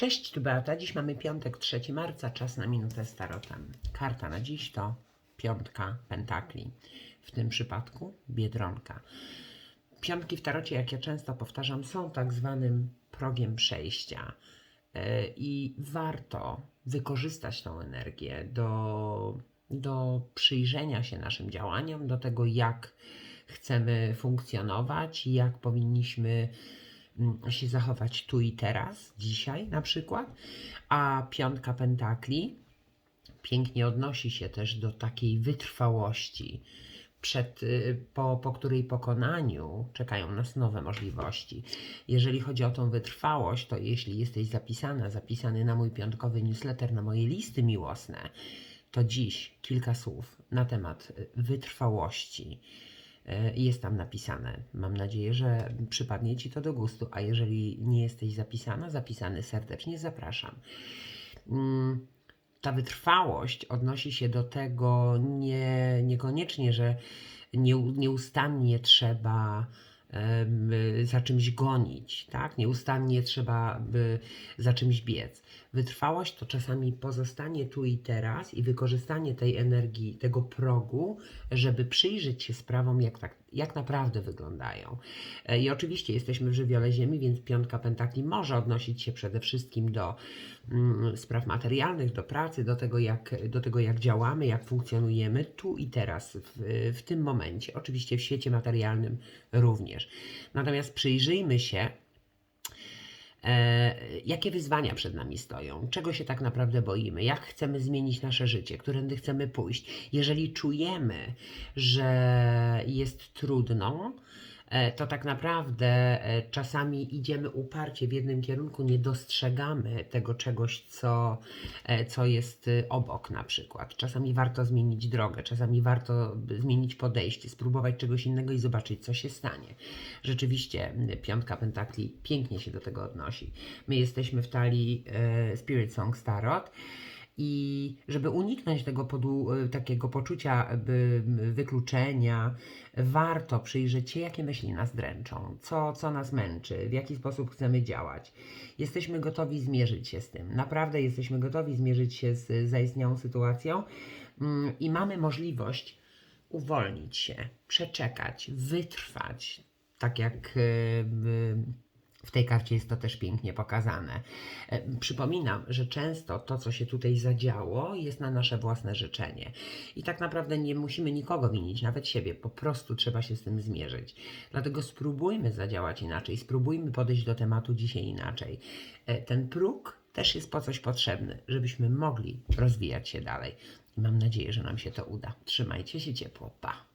Cześć, tu Beata. Dziś mamy piątek, 3 marca, czas na minutę z tarotem. Karta na dziś to piątka pentakli, w tym przypadku biedronka. Piątki w tarocie, jak ja często powtarzam, są tak zwanym progiem przejścia E, i warto wykorzystać tą energię do, do przyjrzenia się naszym działaniom, do tego, jak chcemy funkcjonować, jak powinniśmy się zachować tu i teraz, dzisiaj na przykład. A piątka pentakli pięknie odnosi się też do takiej wytrwałości, przed, y, po, po której pokonaniu czekają nas nowe możliwości. Jeżeli chodzi o tą wytrwałość, to jeśli jesteś zapisana, zapisany na mój piątkowy newsletter, na moje listy miłosne, to dziś kilka słów na temat y, wytrwałości y, jest tam napisane. Mam nadzieję, że przypadnie Ci to do gustu, a jeżeli nie jesteś zapisana, zapisany serdecznie zapraszam. Mm, ta wytrwałość odnosi się do tego nie, niekoniecznie, że nie, nieustannie trzeba za czymś gonić, tak? Nieustannie trzeba za czymś biec. Wytrwałość to czasami pozostanie tu i teraz i wykorzystanie tej energii, tego progu, żeby przyjrzeć się sprawom, jak, tak, jak naprawdę wyglądają. E, I oczywiście jesteśmy w żywiole Ziemi, więc piątka pentakli może odnosić się przede wszystkim do mm, spraw materialnych, do pracy, do tego, jak, do tego, jak działamy, jak funkcjonujemy tu i teraz, w, w tym momencie. Oczywiście w świecie materialnym również. Natomiast przyjrzyjmy się, jakie wyzwania przed nami stoją, czego się tak naprawdę boimy, jak chcemy zmienić nasze życie, którędy chcemy pójść. Jeżeli czujemy, że jest trudno, e, to tak naprawdę e, czasami idziemy uparcie w jednym kierunku, nie dostrzegamy tego czegoś, co, e, co jest y, obok na przykład. Czasami warto zmienić drogę, czasami warto zmienić podejście, spróbować czegoś innego i zobaczyć, co się stanie. Rzeczywiście m, piątka pentakli pięknie się do tego odnosi. My jesteśmy w talii e, Spirit Song Tarot. I żeby uniknąć tego e, takiego poczucia wykluczenia, warto przyjrzeć się, jakie myśli nas dręczą, co, co nas męczy, w jaki sposób chcemy działać. Jesteśmy gotowi zmierzyć się z tym. Naprawdę jesteśmy gotowi zmierzyć się z zaistniałą sytuacją mm, i mamy możliwość uwolnić się, przeczekać, wytrwać. Tak jak e, w- tej karcie jest to też pięknie pokazane. E, Przypominam, że często to, co się tutaj zadziało, jest na nasze własne życzenie. I tak naprawdę nie musimy nikogo winić, nawet siebie. Po prostu trzeba się z tym zmierzyć. Dlatego spróbujmy zadziałać inaczej, spróbujmy podejść do tematu dzisiaj inaczej. E, Ten próg też jest po coś potrzebny, żebyśmy mogli rozwijać się dalej. I mam nadzieję, że nam się to uda. Trzymajcie się ciepło. Pa!